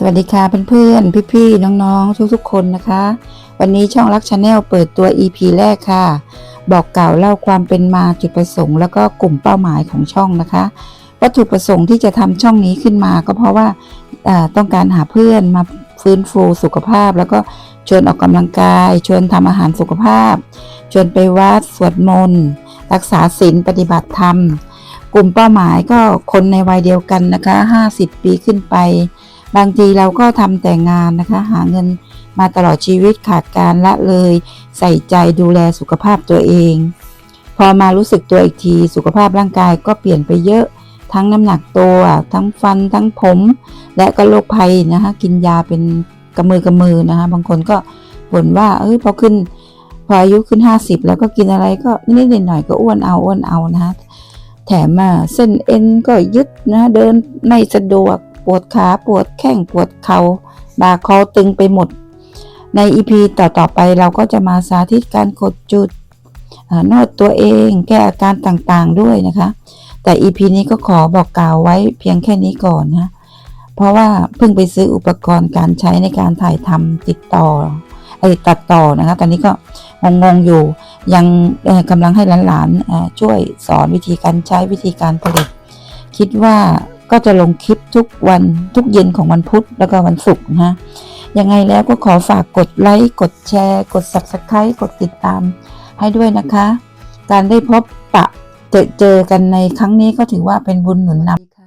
สวัสดีค่ะเพื่อนๆ พี่ๆ น้องๆ ทุกๆ คนนะคะ วันนี้ช่องรักชาแนลเปิดตัว EP แรกค่ะ บอกกล่าวเล่าความเป็นมาจุดประสงค์ แล้วก็กลุ่มเป้าหมายของช่องนะคะ วัตถุประสงค์ที่จะทำช่องนี้ขึ้นมาก็เพราะว่าต้องการหาเพื่อนมาฟื้นฟูสุขภาพ แล้วก็ชวนออกกำลังกาย ชวนทำอาหารสุขภาพ ชวนไปวัดสวดมนต์รักษาศีลปฏิบัติธรรม กลุ่มเป้าหมายก็คนในวัยเดียวกันนะคะ 50 ปีขึ้นไป บางทีเราก็ทำแต่งานนะคะ หาเงินมาตลอดชีวิตขาดการละเลย ใส่ใจดูแลสุขภาพตัวเอง พอมารู้สึกตัวอีกทีสุขภาพร่างกายก็เปลี่ยนไปเยอะ ทั้งน้ำหนักตัวทั้งฟันทั้งผม และก็โรคภัยนะคะกินยาเป็นกระมือกระมือนะคะบางคนก็บ่นว่าเอ้ยพอขึ้น พออายุขึ้น 50 แล้วก็กินอะไรก็นิดหน่อยก็อ้วนเอาอ้วนเอานะคะแถมมาเส้นเอ็นก็ยึดนะเดินไม่สะดวก ปวดขาปวดแข้งปวดเขา่าบ่าคอตึงไปหมด ในอีพีต่อๆไปเราก็จะมาสาธิตการกดจุดนวดตัวเองแก้อาการต่างๆด้วยนะคะ แต่อีพีนี้ก็ขอบอกกล่าวไว้เพียงแค่นี้ก่อนนะเพราะว่าเพิ่งไปซื้ออุปกรณ์การใช้ในการถ่ายทำติดต่อไอ้ตัดต่อนะคะ ตอนนี้ก็งงๆอยู่ ยังกำลังให้หลานๆช่วยสอนวิธีการใช้วิธีการผลิต คิดว่า ก็จะลงคลิปทุกวันทุกเย็นของวันพุธแล้วก็วันศุกร์นะฮะยังไงแล้วก็ขอฝากกดไลค์กดแชร์ กด subscribe กดติดตามให้ด้วยนะคะ การได้พบปะเจอเจอกันในครั้งนี้ก็ถือว่าเป็นบุญหนุนนำ